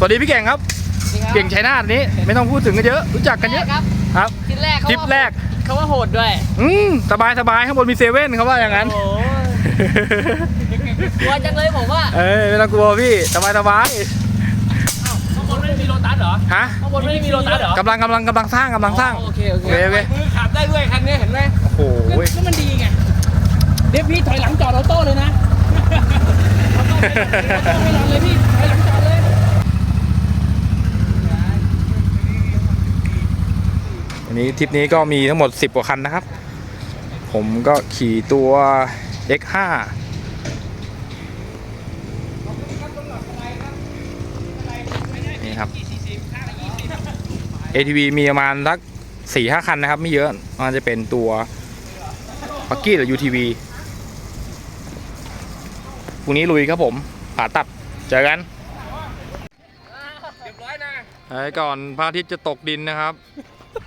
สวัสดีพี่เก่งครับ เก่งชัยนาทนี้ไม่ต้องพูดถึงกันเยอะรู้จักกันเยอะครับครับทริปแรกเขาทริปแรกเขาว่าโหดด้วย อืมสบายสบายข้างบนมีเซเว่นเขาว่าอย่างนั้นโอ้ยกลัวจังเลยผมว่า เอ้ยไม่ต้องกลัวพี่สบายสบายข้างบนไม่ได้มีโลตัสเหรอฮะข้างบนไม่ได้มีโลตัสเหรอกำลังกำลังกำลังสร้างกำลังสร้างโอเคโอโอเคเคโอเคมือขับได้ด้วยคันนี้เห็นไหมโอ้โหก็มันดีไงเดี๋ยวพี่ถอยหลังจอดออโต้เลยนะออโต้ไม่รอเลยพี่ถอยหลังจ อดเลยอันนี้ทริปนี้ก็มีทั้งหมด 10 กว่าคันนะครับ ผมก็ขี่ตัว X5 นี่ครับ ATV มีประมาณสักสี่ห้าคันนะครับ ไม่เยอะมันจะเป็นตัวปักกี้หรือ UTV พรุ่งนี้ลุยครับผมผ่าตัดเจอกันเรียบร้อยนะไอ้ก่อนพระอาทิตย์จะตกดินนะครับ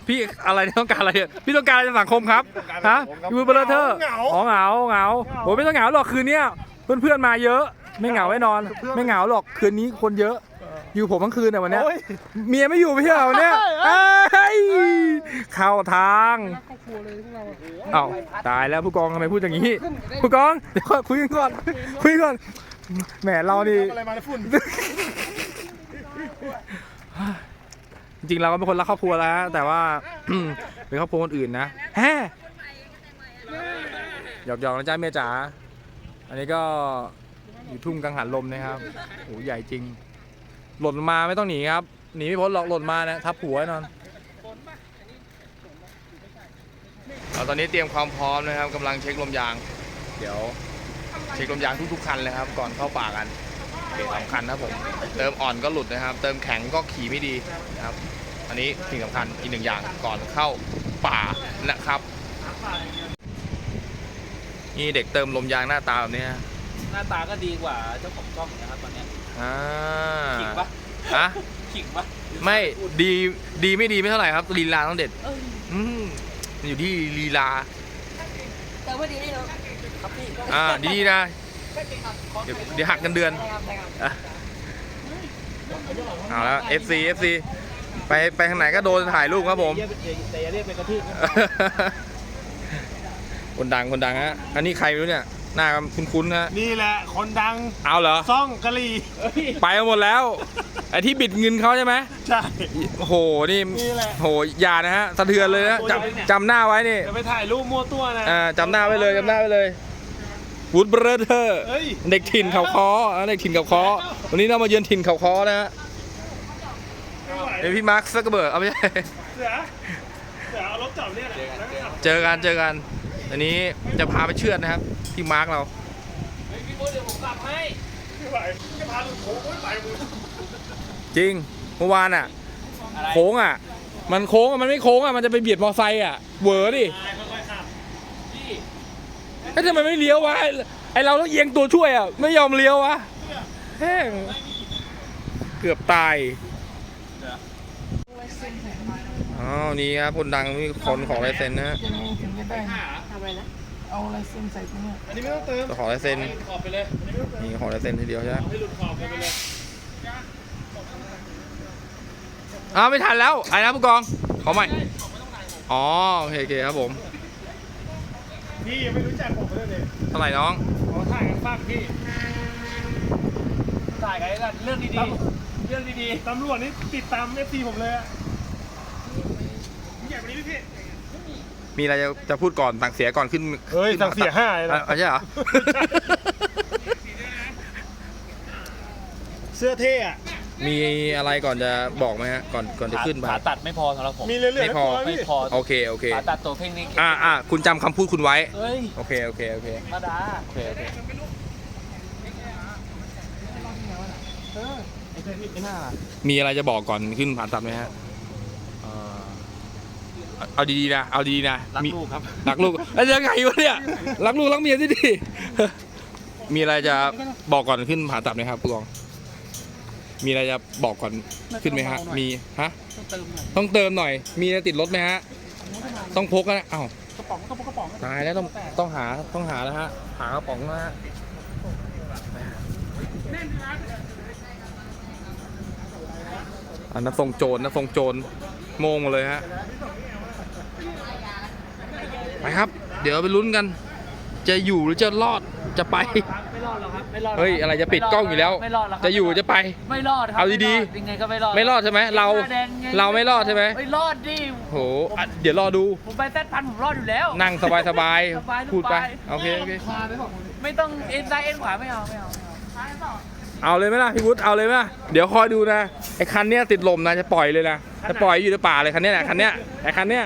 พี่อะไรต้องการอะไรเนี่ยพี่ต้องการอะไรจากสังคมครับฮะยูเบอร์เทอร์อ๋อเหงาเหงาโอ้ไม่ต้องเหงาหรอกคืนเนี้ยเพื่อนเพื่อนๆมาเยอะ ไม่เหงาแน่นอน ไม่เหงาหรอกคืนนี้คนเยอะอยู่ผมทั้งคืนเนี่ยวันเนี้ยเมียไม่อยู่ไม่ใช่เหรอวันเนี้ยเอ้ยเข้าทางเอ้าตายแล้วผู้กองทำไมพูดอย่างนี้ ผู้กองเดี๋ยวก่อนคุยกันก่อนคุยกันก่อนแหมเรานี่อะไรมาในฝุ่น จริงๆเราก็เป็นคนรักครอบครัวแล้ว แต่ว่า เป็นครอบครัวคนอื่นนะแฮหยอกๆนะจ๊ะเมียจ๋าอันนี้ก็อยู่ทุ่งกังหันลมนะครับโหใหญ่จริง หล่นมาไม่ต้องหนีครับ หนีไม่พ้นหรอกหล่นมานะทับหัวแน่นอนเราตอนนี้เตรียมความพร้อมนะครับกำลังเช็คลมยาง เดี๋ยว เช็คลมยางทุกๆคันเลยครับ ก่อนเข้าป่ากัน เบรกสำคัญนะครับผม เติมอ่อนก็หลุดนะครับ เติมแข็งก็ขี่ไม่ดีนะครับ อันนี้สิ่งสำคัญอีกหนึ่งอย่างก่อนเข้าป่านะครับ นี่เด็กเติมลมยางหน้าตาแบบนี้ฮะหน้าตาก็ดีกว่าเจ้าของช่องนะครับตอนเนี้ยอ่าขิงปะฮะขิงปะไม่ดีดีไม่ดีไม่เท่าไหร่ครับลีลาต้องเด็ด เอออืมมันอยู่ที่ลีลา แต่ว่าดีนี่เนาะครับพี่ อ่าดีๆนะ เดี๋ยวเดี๋ยวหักกันเดือนอะเอาแล้ว FC FC ไปไปทางไหนก็โดนถ่ายรูปครับผม แต่อย่าเรียกเป็นกระทืบนะคนดังคนดังฮะ อันนี้ใครไม่รู้เนี่ย หน้าคุ้นๆฮะ นี่แหละคนดังเอาเหรอ ซ่องกะหรี่ไปหมดแล้ว ไอ้ที่บิดเงินเขาใช่ไหมใช่ โอ้โห นี่นี่แหละโหอย่านะฮะ สะเทือนเลยนะจำจำหน้าไว้นี่ จะไปถ่ายรูปมั่วตัวนะ อ่าจำหน้าไว้เลยจำหน้าไว้เลย วูดเบรเธอร์เฮ้ย เด็กถิ่นเขาคออะเด็กถิ่นเขาคอวันนี้เรามาเยือนถิ่นเขาคอนะฮะไม่ไหวเดี๋ยวพี่มาร์คซักเกอร์เบิร์กเอาไม่ใช่ เสือเสือเอารถจับเนี่ยแหละแล้วก็ขับเจอกันเจอกัน อันนี้จะพาไปเชือดนะครับ พี่มาร์คเราเฮ้ยพี่โบ๊ทเดี๋ยวผมกลับให้ไม่ไหวจะพาลูกโค้งไปมือจริงเมื่อวานอะอะไรโค้งอะ มันโค้งอะ มันไม่โค้งอะ มันจะไปเบียดมอไซค์อะเหวอดิค่อยๆขับพี่ เฮ้ยทำไมไม่เลี้ยววะ ไอเราต้องเอียงตัวช่วยอะ ไม่ยอมเลี้ยววะแห้งเกือบตายอ๋อนี่ครับคนดังมีคนของลายเซ็นนะฮะยังไงถึงจะได้ ทำอะไรนะเอาลายเซ็นใส่ตรงเนี้ยอันนี้ไม่ต้องเติมจ้าของลายเซ็นขอบไปเลยนี่ของลายเซ็นทีเดียวใช่ไหมให้หลุดขอบกันไปเลยอ้าวไม่ทันแล้วไอ้นะผู้กองขอใหม่อ๋อโอเคโอเคครับผม พี่ยังไม่รู้จักผมเลยเลยเท่าไหร่น้อง ขอถ่ายกันฝากพี่ถ่ายกันเรื่องดีๆ เรื่องดีตำรวจนี่ติดตามเอฟซีผมเลยอะใหญ่กว่านี้พี่ มีอะไรจะจะพูดก่อนสั่งเสียก่อนขึ้นเฮ้ยขึ้นสั่งเสียห้าเลยนะ อะใช่เหรอ เสื้อเท่อะ มีอะไรก่อนจะบอกไหมฮะก่อนก่อนจะขึ้นๆมาขาตัดไม่พอสำหรับผมมีเรื่อยๆไม่พอให้ไม่พี่พอโอเคโอเคขาตัดตัวเพ่งนี่อ่าอ่าคุณจำคำพูดคุณไว้เอ้ยโอเคโอเคโอเคธรรมดาโอเคโอเคมีอะไรจะบอกก่อนขึ้นผ่าตัดไหมฮะเอ่อเอาดีๆนะ เอาดีๆนะรักมีลูกครับรักลูกแล้วยังไงวะเนี่ยรักลูกรักเมียที่ดี มีอะไรจะบอกก่อนขึ้นผ่าตัดไหมครับผู้กอง มีอะไรจะบอกก่อนขึ้นไหมฮะ มีฮะ ต้องเติมหน่อยต้องเติมหน่อย มีอะไรติดรถไหมฮะ ต้องพกนะอ้าวกระป๋องกระป๋องกระป๋องตายแล้วต้องต้องหาต้องหาแล้วฮะ หากระป๋องนะฮะอันนั้นทรงโจรนะทรงโจรโมงหมาเลยฮะ ไปครับ เดี๋ยวไปลุ้นกัน จะอยู่หรือจะรอดจะไปไม่ร อดหรอกครับไม่รอดหกเฮ้ยอะไรจะปิดกล้องอยู่แล้ว ไม่รอดหรอกครับจะอยู่จะไป ไม่รอดครับเอาดีๆไม่รอยังไงก็ไม่รอดไม่รอดใช่ไหมเราหน้แดงไงเราไม่รอดใช่ไหมไม่รอดดิโหอะเดี๋ยวรอดู ผมไปแซดพันผมรอดอยู่แล้วนั่งสบายสบายสบายพูดไปสบายโอเคโอเคไม่ต้องเอ็นซ้ายเอ็นขวาไม่เอาไม่เอาไม่เอาเอาเลยไหมล่ะพี่วุฒิเอาเลยไหมล่ะเดี๋ยวคอยดูนะไอ้คันเนี้ยติดลมนะจะปล่อยเลยนะจะปล่อยอยู่ในป่าเลยคันเนี้ยแหละคันเนี้ยไอ้คันเนี้ย